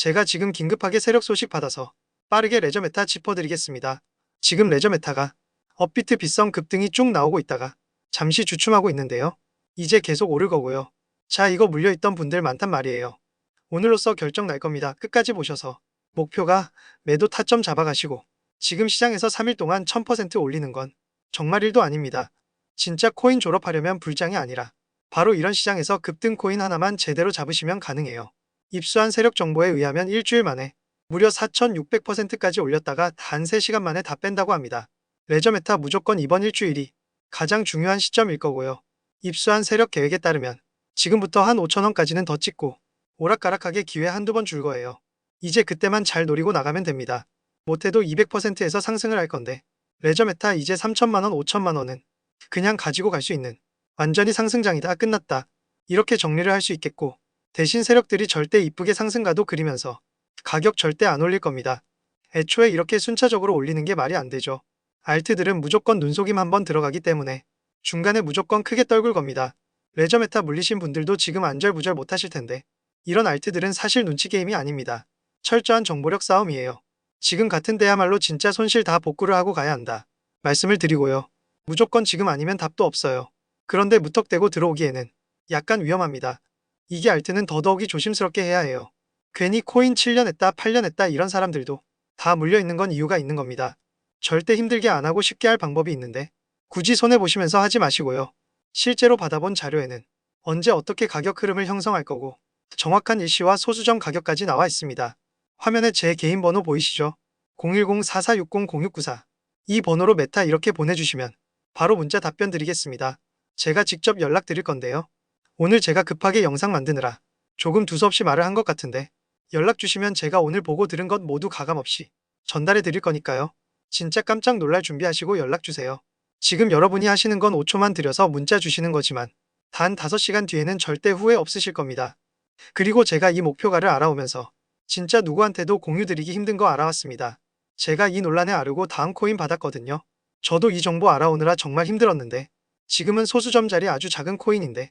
제가 지금 긴급하게 세력 소식 받아서 빠르게 레저 메타 짚어드리겠습니다. 지금 레저 메타가 업비트 비성 급등이 쭉 나오고 있다가 잠시 주춤하고 있는데요. 이제 계속 오를 거고요. 자, 이거 물려있던 분들 많단 말이에요. 오늘로써 결정 날 겁니다. 끝까지 보셔서 목표가 매도 타점 잡아가시고 지금 시장에서 3일 동안 1000% 올리는 건 정말 일도 아닙니다. 진짜 코인 졸업하려면 불장이 아니라 바로 이런 시장에서 급등 코인 하나만 제대로 잡으시면 가능해요. 입수한 세력 정보에 의하면 일주일 만에 무려 4,600%까지 올렸다가 단 3시간 만에 다 뺀다고 합니다. 레저 메타 무조건 이번 일주일이 가장 중요한 시점일 거고요. 입수한 세력 계획에 따르면 지금부터 한 5천원까지는 더 찍고 오락가락하게 기회 한두 번 줄 거예요. 이제 그때만 잘 노리고 나가면 됩니다. 못해도 200%에서 상승을 할 건데 레저 메타 이제 3천만원, 5천만원은 그냥 가지고 갈 수 있는 완전히 상승장이다 끝났다. 이렇게 정리를 할 수 있겠고 대신 세력들이 절대 이쁘게 상승가도 그리면서 가격 절대 안 올릴 겁니다. 애초에 이렇게 순차적으로 올리는 게 말이 안 되죠. 알트들은 무조건 눈속임 한번 들어가기 때문에 중간에 무조건 크게 떨굴 겁니다. 레저 메타 물리신 분들도 지금 안절부절 못하실 텐데 이런 알트들은 사실 눈치 게임이 아닙니다. 철저한 정보력 싸움이에요. 지금 같은 때야말로 진짜 손실 다 복구를 하고 가야 한다. 말씀을 드리고요. 무조건 지금 아니면 답도 없어요. 그런데 무턱대고 들어오기에는 약간 위험합니다. 이게 알트는 더더욱이 조심스럽게 해야 해요. 괜히 코인 7년 했다 8년 했다 이런 사람들도 다 물려있는 건 이유가 있는 겁니다. 절대 힘들게 안 하고 쉽게 할 방법이 있는데 굳이 손해보시면서 하지 마시고요. 실제로 받아본 자료에는 언제 어떻게 가격 흐름을 형성할 거고 정확한 일시와 소수점 가격까지 나와 있습니다. 화면에 제 개인 번호 보이시죠? 010-4460-0694 이 번호로 메타 이렇게 보내주시면 바로 문자 답변 드리겠습니다. 제가 직접 연락 드릴 건데요. 오늘 제가 급하게 영상 만드느라 조금 두서없이 말을 한 것 같은데 연락 주시면 제가 오늘 보고 들은 것 모두 가감없이 전달해 드릴 거니까요. 진짜 깜짝 놀랄 준비하시고 연락 주세요. 지금 여러분이 하시는 건 5초만 들여서 문자 주시는 거지만 단 5시간 뒤에는 절대 후회 없으실 겁니다. 그리고 제가 이 목표가를 알아오면서 진짜 누구한테도 공유 드리기 힘든 거 알아왔습니다. 제가 이 논란에 아르고 다음 코인 받았거든요. 저도 이 정보 알아오느라 정말 힘들었는데 지금은 소수점짜리 아주 작은 코인인데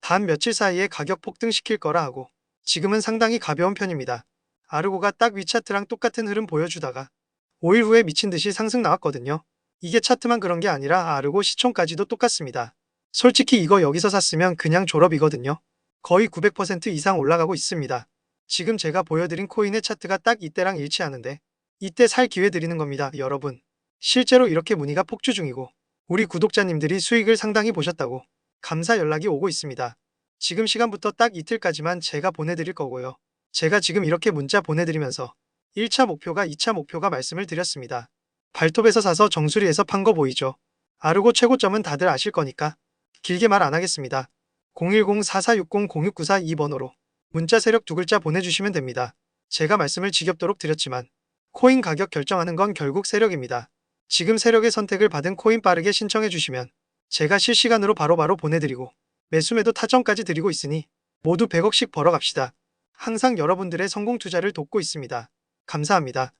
단 며칠 사이에 가격 폭등시킬 거라 하고 지금은 상당히 가벼운 편입니다. 아르고가 딱 위차트랑 똑같은 흐름 보여주다가 5일 후에 미친 듯이 상승 나왔거든요. 이게 차트만 그런 게 아니라 아르고 시총까지도 똑같습니다. 솔직히 이거 여기서 샀으면 그냥 졸업이거든요. 거의 900% 이상 올라가고 있습니다. 지금 제가 보여드린 코인의 차트가 딱 이때랑 일치하는데 이때 살 기회 드리는 겁니다, 여러분. 실제로 이렇게 문의가 폭주 중이고 우리 구독자님들이 수익을 상당히 보셨다고 감사 연락이 오고 있습니다. 지금 시간부터 딱 이틀까지만 제가 보내드릴 거고요. 제가 지금 이렇게 문자 보내드리면서 1차 목표가 2차 목표가 말씀을 드렸습니다. 발톱에서 사서 정수리에서 판 거 보이죠? 아르고 최고점은 다들 아실 거니까 길게 말 안 하겠습니다. 010-4460-0694 2번호로 문자 세력 두 글자 보내주시면 됩니다. 제가 말씀을 지겹도록 드렸지만 코인 가격 결정하는 건 결국 세력입니다. 지금 세력의 선택을 받은 코인 빠르게 신청해 주시면 제가 실시간으로 바로 바로 보내드리고 매수매도 타점까지 드리고 있으니 모두 100억씩 벌어갑시다. 항상 여러분들의 성공 투자를 돕고 있습니다. 감사합니다.